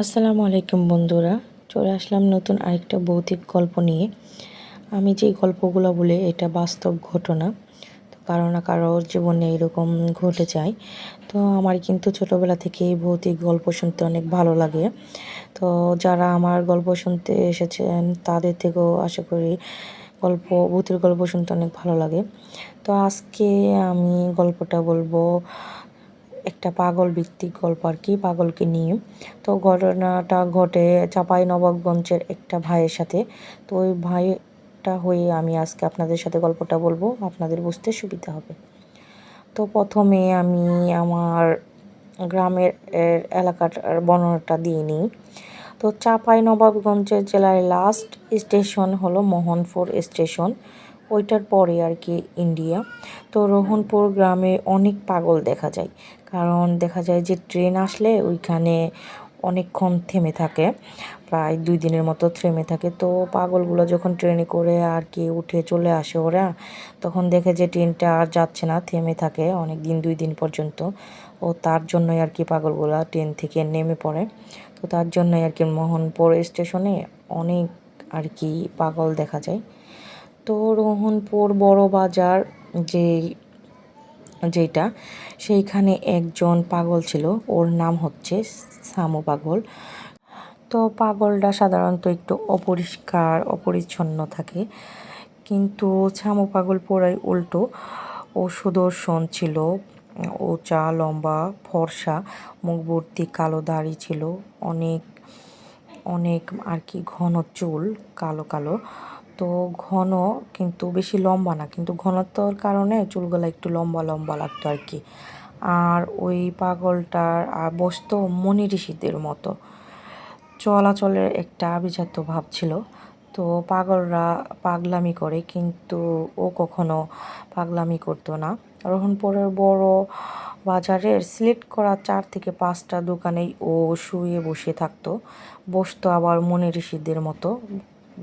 আসসালামু আলাইকুম বন্ধুরা, চলে আসলাম নতুন আরেকটা ভৌতিক গল্প নিয়ে। আমি যেই গল্পগুলো বলে, এটা বাস্তব ঘটনা। তো কারও না কারোর জীবনে এরকম ঘটে যায়। তো আমার কিন্তু ছোটোবেলা থেকেই ভৌতিক গল্প শুনতে অনেক ভালো লাগে। তো যারা আমার গল্প শুনতে এসেছেন, তাদের থেকেও আশা করি গল্প ভূতের গল্প শুনতে অনেক ভালো লাগে। তো আজকে আমি গল্পটা বলব একটা পাগল ভিত্তিক গল্প আর কি, পাগলকে নিয়ে। তো ঘটনাটা ঘটে চাপাই নবাবগঞ্জের একটা ভাইয়ের সাথে। তো ওই ভাইটা হয়ে আমি আজকে আপনাদের সাথে গল্পটা বলব, আপনাদের বুঝতে সুবিধা হবে। তো প্রথমে আমি আমার গ্রামের এলাকাটার বর্ণনাটা দিয়ে নিই। তো চাপাই নবাবগঞ্জের জেলার লাস্ট স্টেশন হলো মোহনপুর স্টেশন ওইটার পরে আর কি ইন্ডিয়া তো রোহনপুর গ্রামে অনেক পাগল দেখা যায়। কারণ দেখা যায় যে ট্রেন আসলে ওইখানে অনেকক্ষণ থেমে থাকে। প্রায় দুই দিনের মতো থেমে থাকে। তো পাগলগুলো যখন ট্রেনে করে আর কি উঠে চলে আসে ওরা, তখন দেখে যে ট্রেনটা আর যাচ্ছে না, থেমে থাকে অনেক দিন, দুই দিন পর্যন্ত। ও তার জন্যই আর কি পাগলগুলা ট্রেন থেকে নেমে পড়ে। তো তার জন্যই আর কি মোহনপুর স্টেশনে অনেক আর কি পাগল দেখা যায়। তো রোহনপুর বড় বাজার যে, যেটা, সেইখানে একজন পাগল ছিল। ওর নাম হচ্ছে সামু পাগল। তো পাগলটা সাধারণত একটু অপরিষ্কার, অপরিচ্ছন্ন থাকে। কিন্তু ছামু পাগল পড়াই উল্টো। ও সুদর্শন ছিল। ও চা লম্বা, ফর্সা মুখভর্তি কালো দাড়ি ছিল। অনেক অনেক আর কি ঘন চুল, কালো কালো। তো ঘন কিন্তু বেশি লম্বা না, কিন্তু ঘনত্বর কারণে চুলগুলো একটু লম্বা লম্বা লাগতো আর কি আর ওই পাগলটার বসত মনি ঋষিদের মতো। চলাচলের একটা আভিজাত্য ভাব ছিল। তো পাগলরা পাগলামি করে, কিন্তু ও কখনো পাগলামি করতো না। রোহনপুরের বড় বাজারের সিলেক্ট করা চার থেকে পাঁচটা দোকানেই ও শুয়ে বসে থাকতো। বসতো আবার মনি ঋষিদের মতো।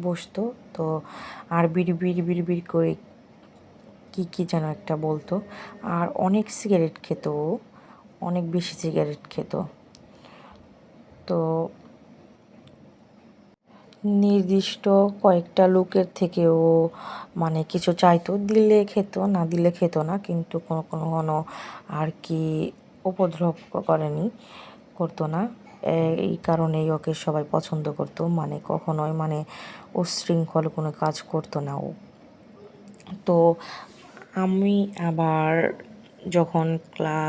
বসতো। তো আর বিড় বিড় বিড় বিড় করে কী কী যেন একটা বলতো। আর অনেক সিগারেট খেত অনেক বেশি সিগারেট খেত। তো নির্দিষ্ট কয়েকটা লোকের থেকেও মানে কিছু চাইতো। দিলে খেত, না দিলে খেত না। কিন্তু কোনো কোনো কোনো আর কি উপদ্রব করেনি, করতো না। এই কারণেই ওকে সবাই পছন্দ করতো। মানে কখনোই মানে উশৃঙ্খল কোনো কাজ করতো না ও। তো আমি আবার যখন ক্লা,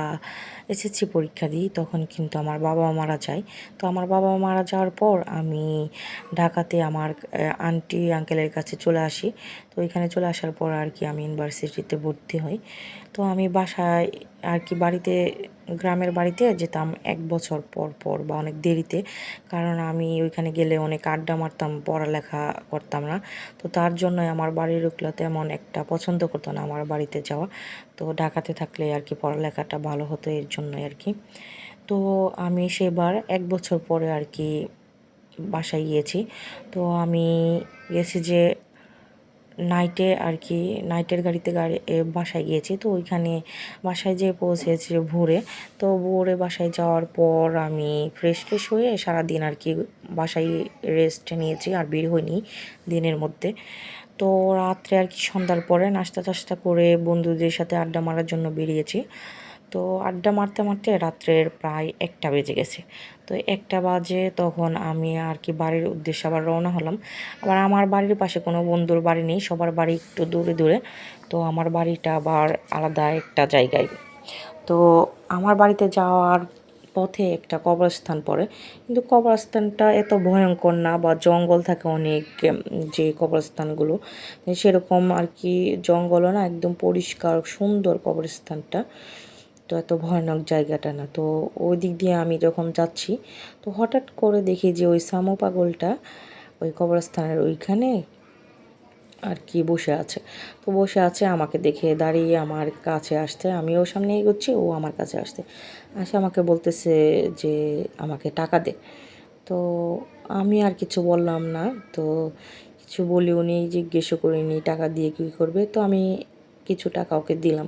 এসএসসি পরীক্ষা দিই, তখন কিন্তু আমার বাবা মারা যায়। তো আমার বাবা মারা যাওয়ার পর আমি ঢাকাতে আমার আন্টি আঙ্কেলের কাছে চলে আসি। তো ওইখানে চলে আসার পর আর কি আমি ইউনিভার্সিটিতে ভর্তি হই। তো আমি বাসায় আর কি বাড়িতে গ্রামের বাড়িতে যেতাম এক বছর পর পর বা অনেক দেরিতে। কারণ আমি ওইখানে গেলে অনেক আড্ডা মারতাম, পড়ালেখা করতাম না। তো তার জন্যই আমার বাড়ির লোকগুলো তেমন একটা পছন্দ করতো না আমার বাড়িতে যাওয়া। তো ঢাকাতে থাকলে আর কি পড়ালেখাটা ভালো হতো এর জন্যই আর কি। তো আমি সেবার এক বছর পরে আর কি বাসায় গিয়েছি। তো আমি গেছি যে নাইটে আর কি নাইটের গাড়িতে গাড়ি বাসায় গিয়েছি। তো ওইখানে বাসায় যেয়ে পৌঁছেছি ভোরে। তো ভোরে বাসায় যাওয়ার পর আমি ফ্রেশ ফ্রেশ হয়ে সারাদিন আর কি বাসায় রেস্ট নিয়েছি আর বের হইনি দিনের মধ্যে। তো রাত্রে আর কি সন্ধ্যার পরে নাস্তা টাস্তা করে বন্ধুদের সাথে আড্ডা মারার জন্য বেরিয়েছি। তো আড্ডা মারতে মারতে রাত্রের প্রায় একটা বেজে গেছে। তো একটা বাজে তখন আমি আর কি বাড়ির উদ্দেশ্যে আবার রওনা হলাম। আবার আমার বাড়ির পাশে কোনো বন্ধুর বাড়ি নেই, সবার বাড়ি একটু দূরে দূরে। তো আমার বাড়িটা আবার আলাদা একটা জায়গায়। তো আমার বাড়িতে যাওয়ার পথে একটা কবরস্থান পড়ে। কিন্তু কবরস্থানটা এত ভয়ঙ্কর না বা জঙ্গল থাকে অনেক যে কবরস্থানগুলো, সেরকম আর কি জঙ্গলও না, একদম পরিষ্কার, সুন্দর কবরস্থানটা। তো এত ভয়ানক জায়গাটা না। তো ওই দিক দিয়ে আমি যখন যাচ্ছি, তো হঠাৎ করে দেখি যে ওই সামো পাগলটা ওই কবরস্থানের ওইখানে আর কি বসে আছে। তো বসে আছে, আমাকে দেখে দাঁড়িয়ে আমার কাছে আসতে আমিও সামনে এগোচ্ছি, ও আমার কাছে আসতে আসে আমাকে বলতেছে যে আমাকে টাকা দে। তো আমি আর কিছু বললাম না, তো কিছু বলি উনি জিজ্ঞেসও করিনি টাকা দিয়ে কী করবে? তো আমি কিছু টাকা ওকে দিলাম।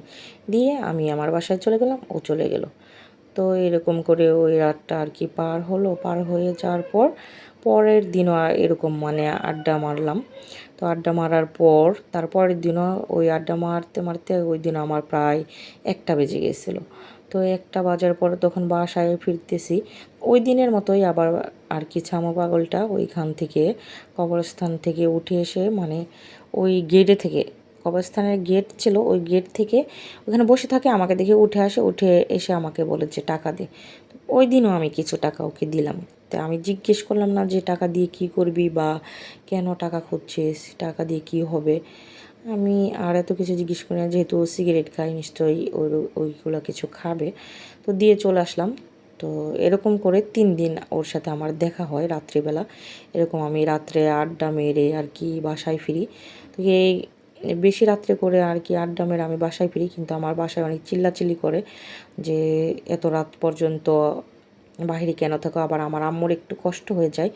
দিয়ে আমি আমার বাসায় চলে গেলাম, ও চলে গেল। তো এরকম করে ওই রাতটা আর কি পার হলো, পার হয়ে যাওয়ার পর পরের দিনও এরকম মানে আড্ডা মারলাম। তো আড্ডা মারার পর তারপরের দিনও ওই আড্ডা মারতে মারতে ওই দিন আমার প্রায় একটা বেজে গেছিল। তো একটা বাজার পর তখন বাসায় ফিরতেছি। ওই দিনের মতোই আবার আর কি ছামা পাগলটা ওইখান থেকে কবরস্থান থেকে উঠে এসে মানে ওই গেটে থেকে কবরস্থানের গেট ছিল, ওই গেট থেকে ওখানে বসে থাকে, আমাকে দেখে উঠে আসে, উঠে এসে আমাকে বলে যে, টাকা দে। ওই দিনও আমি কিছু টাকা ওকে দিলাম। তা আমি জিজ্ঞেস করলাম, না, যে টাকা দিয়ে কি করবি বা কেন টাকা খুঁজছিস? টাকা দিয়ে কি হবে? আমি আর এত কিছু জিজ্ঞেস করি না, যেহেতু সিগারেট খাই নিশ্চয়ই ওই ওইগুলো কিছু খাবে। তো দিয়ে চলে আসলাম। তো এরকম করে তিন দিন ওর সাথে আমার দেখা হয় রাত্রিবেলা। এরকম আমি রাত্রে আড্ডা মেরে আর কি বাসায় ফিরি। তো এই বেশি রাত্রে করে আর কি আড্ডা মেরে আমি বাসায় ফিরি, কিন্তু আমার বাসায় অনেক চিল্লাচিল্লি করে যে এত রাত পর্যন্ত বাহিরে কেন থাকো? আবার আমার আম্মুর একটু কষ্ট হয়ে যায়,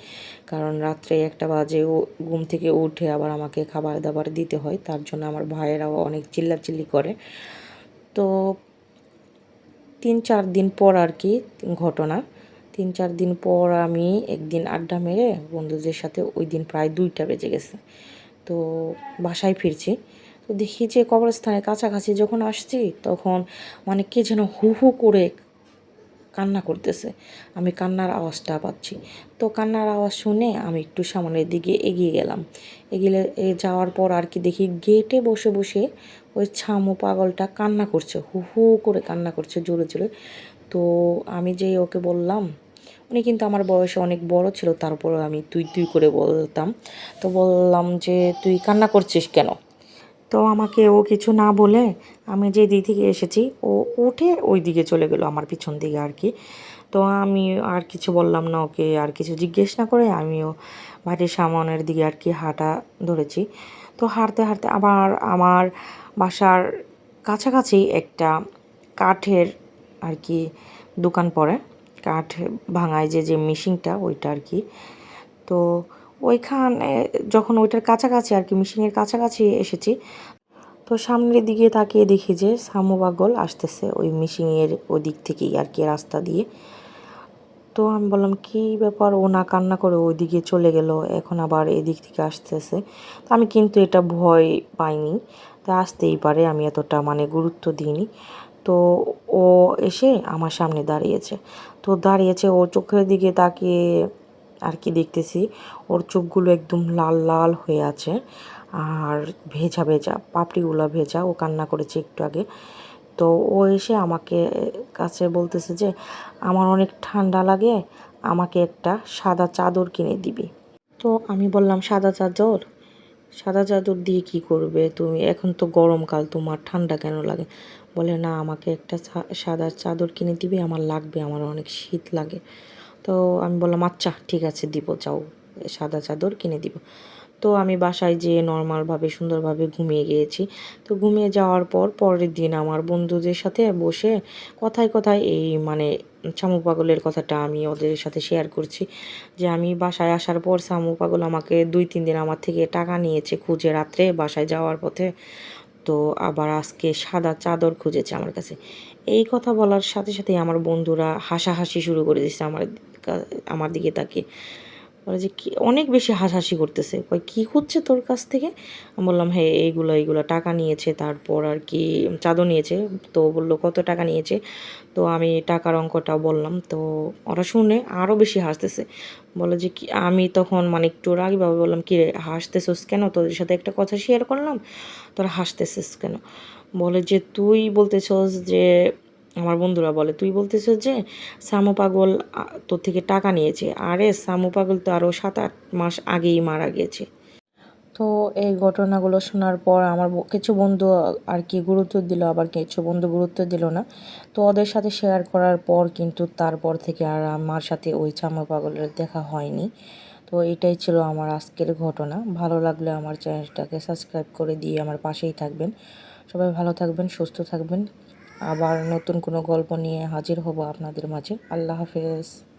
কারণ রাত্রে একটা বাজে ও ঘুম থেকে উঠে আবার আমাকে খাবার দাবার দিতে হয়, তার জন্য আমার ভাইয়েরাও অনেক চিল্লাচিল্লি করে। তো তিন চার দিন পর আর কি ঘটনা, তিন চার দিন পর আমি একদিন আড্ডা মেরে বন্ধুদের সাথে ওই দিন প্রায় দুইটা বেজে গেছে। তো বাসায় ফিরছি। তো দেখি যে কবরস্থানের কাছাকাছি যখন আসছি, তখন মানে কে যেন হু হু করে কান্না করতেছে। আমি কান্নার আওয়াজটা পাচ্ছি। তো কান্নার আওয়াজ শুনে আমি একটু সামনের দিকে এগিয়ে গেলাম। এগিয়ে যাওয়ার পর আর কি দেখি গেটে বসে বসে ওই ছামু পাগলটা কান্না করছে, হু হু করে কান্না করছে জোরে জোরে। তো আমি যেই ওকে বললাম উনি কিন্তু আমার বয়সে অনেক বড় ছিল তারপরে আমি তুই তুই করে বলতাম। তো বললাম যে, তুই কান্না করছিস কেন? তো আমাকে ও কিছু না বলে আমি যে দিক থেকে এসেছি, ও উঠে ওই দিকে চলে গেলো আমার পিছন দিকে আর কি। তো আমি আর কিছু বললাম না ওকে, আর কিছু জিজ্ঞেস না করে আমিও বাড়ির সামনের দিকে আর কি হাঁটা ধরেছি। তো হাঁটতে হাঁটতে আবার আমার বাসার কাছাকাছি একটা কাঠের আর কি দোকান পড়ে। কাঠ ভাঙায় যে যে মেশিনটা, ওইটা আর কি। তো ওইখানে যখন ওইটার কাছাকাছি আর কি, মেশিনের কাছাকাছি এসেছি, তো সামনের দিকে তাকিয়ে দেখি যে, সামু পাগল আসতেছে ওই মিশিংয়ের ওই দিক থেকেই আর কি, রাস্তা দিয়ে। তো আমি বললাম, কি ব্যাপার? ও না কান্না করে ওই দিকে চলে গেল, এখন আবার এদিক থেকে আসতেছে। তো আমি কিন্তু এটা ভয় পাইনি। তা আসতেই পারে, আমি এতটা মানে গুরুত্ব দিইনি। তো ও এসে আমার সামনে দাঁড়িয়েছে। তো দাঁড়িয়েছে, ওর চোখের দিকে তাকিয়ে আর কি দেখতেছি, ওর চোখগুলো একদম লাল লাল হয়ে আছে আর ভেজা ভেজা, পাপড়িগুলো ভেজা, ও কান্না করেছে একটু আগে। তো ও এসে আমাকে কাছে বলতেছে যে, আমার অনেক ঠান্ডা লাগে, আমাকে একটা সাদা চাদর কিনে দিবি। তো আমি বললাম, সাদা চাদর? সাদা চাদর দিয়ে কি করবে তুমি? এখন তো গরমকাল, তোমার ঠান্ডা কেন লাগে? বলে, না, আমাকে একটা সাদা চাদর কিনে দিবে, আমার লাগবে, আমার অনেক শীত লাগে। তো আমি বললাম আচ্ছা ঠিক আছে, দিব, যাও, সাদা চাদর কিনে দিব। তো আমি বাসায় যেয়ে নর্মালভাবে, সুন্দরভাবে ঘুমিয়ে গিয়েছি। তো ঘুমিয়ে যাওয়ার পর, পরের দিন আমার বন্ধুদের সাথে বসে কথায় কথায় এই মানে শামুক পাগলের কথাটা আমি ওদের সাথে শেয়ার করছি যে, আমি বাসায় আসার পর শামুক পাগল আমাকে দুই, তিন দিন আমার থেকে টাকা নিয়েছে খুঁজে রাত্রে বাসায় যাওয়ার পথে। তো আবার আজকে সাদা চাদর খুঁজেছে আমার কাছে। এই কথা বলার সাথে সাথে আমার বন্ধুরা হাসাহাসি শুরু করে দিচ্ছে আমার আমার দিকে তাকিয়ে। বলে যে, কি অনেক বেশি হাসাহাসি করতেছে। কয়, কী হচ্ছে তোর কাছ থেকে? আমি বললাম হ্যাঁ এইগুলো এইগুলো টাকা নিয়েছে, তারপর আর কি চাদর নিয়েছে। তো বলল, কত টাকা নিয়েছে? তো আমি টাকার অঙ্কটা বললাম। তো ওরা শুনে আরও বেশি হাসতেছে। বলে যে, কি আমি তখন মানে একটু রাগিভাবে বললাম, কি রে, হাসতেছিস কেন? তোদের সাথে একটা কথা শেয়ার করলাম? তোরা হাসতেছিস কেন? বলে যে, তুই বলতেছস যে আমার বন্ধুরা বলে, তুই বলতেছিস যে সামু পাগল তোর থেকে টাকা নিয়েছে। আরে সামু পাগল তো আরও সাত আট মাস আগেই মারা গিয়েছে তো এই ঘটনাগুলো শোনার পর আমার কিছু বন্ধু আর কি গুরুত্ব দিল, আবার কিছু বন্ধু গুরুত্ব দিল না। তো ওদের সাথে শেয়ার করার পর কিন্তু তারপর থেকে আর আমার সাথে ওই চামা পাগলের দেখা হয়নি। তো এটাই ছিল আমার আজকের ঘটনা। ভালো লাগলে আমার চ্যানেলটাকে সাবস্ক্রাইব করে দিয়ে আমার পাশেই থাকবেন। সবাই ভালো থাকবেন, সুস্থ থাকবেন। আবার নতুন কোনো গল্প নিয়ে হাজির হব আপনাদের মাঝে। আল্লাহ হাফেজ।